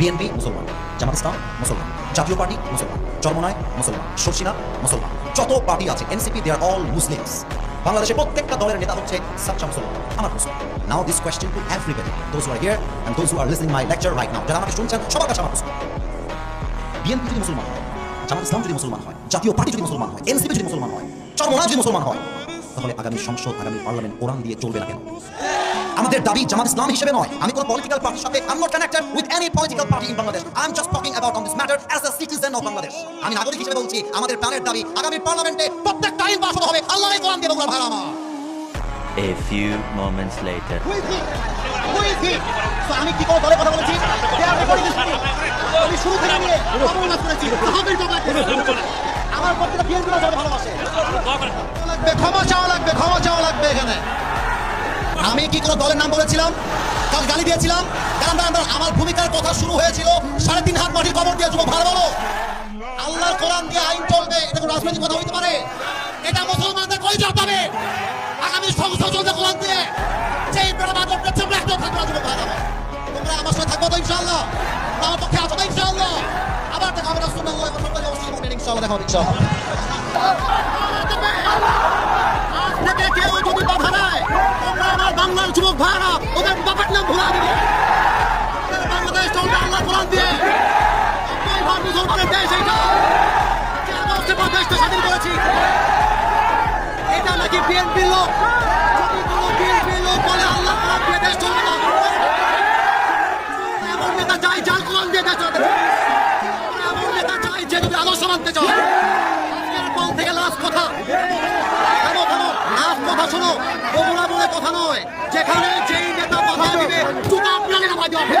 BNP, মুসলমান। জামাত ইসলাম, মুসলমান। জাতীয় পার্টি, মুসলমান। চরমনায়, মুসলমান। শর্ষিনা, মুসলমান। যত পার্টি আছে, NCP they are all Muslims বাংলাদেশে প্রত্যেকটা দলের নেতা হচ্ছে সাচ্চা মুসলমান, আমার প্রশ্ন। Now this question to everybody those who are here and those who are listening my lecture right now যারা আমাকে শুনছেন, সবার কাছে আমার প্রশ্ন। বিএনপি যদি মুসলমান হয়, জামাত ইসলাম যদি মুসলমান হয়, জাতীয় পার্টি যদি মুসলমান হয়, এনসিপি যদি মুসলমান হয় চরমনা যদি মুসলমান হয়, তাহলে আগামী সংসদ, আগামী পার্লামেন্ট, কোরআন দিয়ে চলবে না কেন? আমাদের দাবি জামাত ইসলাম হিসেবে নয়। আমি কোনো পলিটিক্যাল পার্টির সাথে I am not connected with any political party in Bangladesh I am just talking about on this matter as a citizen of Bangladesh আমি নাগরিক হিসেবে বলছি আমাদের প্রাণের দাবি আগামী পার্লামেন্টে প্রত্যেকটা আইন পাস হবে। আল্লাহর কোরআন দিয়ে বলবার ভাড়া A few moments later. তো আমি কি করে দলে কথা বলেছি? যে আপনি করে দিচ্ছি আমি শুরু থেকে নিয়ে অবমাননা করেছি। তহবিল জমা আমার প্রত্যেকটা বিএনপি ভালোবাসে। ক্ষমা চাওয়া লাগবে ক্ষমা চাওয়া লাগবে এখানে। আমি কি কোনো দলের নাম বলেছিলাম? কাল গালি দিয়েছিলাম? দাঁড়ান, আমার ভূমিকার কথা শুরু হয়েছিল। সাড়ে তিন হাত মাটির কবর দিয়ে যুবক ভালো বলো। আল্লাহর কোরআন দিয়ে আইন চলবে এটা কোনো রাজনৈতিক কথা হইতে পারে? এটা মুসলমানদের কলিজার পাবে? আগামী সংসদ চলবে কোরআন দিয়ে। যেই বেড়া বাদর পেছন রাখতে থাকবে যুবক ভালো তোমরা আমার সাথে থাকব তো ইনশাআল্লাহ। আমার পক্ষে আছো তো ইনশাআল্লাহ। আবার দেখা হবে রাসূলুল্লাহ সরকারি অবস্থা মনে ইনশাআল্লাহ দেখা হবে ইনশাআল্লাহ। আজ থেকে কেউ যদি বাধা বাংলার যুবক ভাইরা, ওদের বাপের নাম ভুলা দিবে বাংলাদেশ চলবে আল্লাহ কোরআন দিয়ে। দেশ পর দেশটা স্বাধীন করেছি। এটা নাকি বিএনপির লোক? যদি কোনো বিএনপির লোক বলে, আল্লাহ কোরআন দেশ চলবে না এমন নেতা চাই যার কোরআন দিয়ে দেশ এমন নেতা চাই যে যদি আদর্শ মানতে চায়। নয়। যেখানে যেই নেতা কথা দিবে তুতা আপনাকে নামাজ হবে।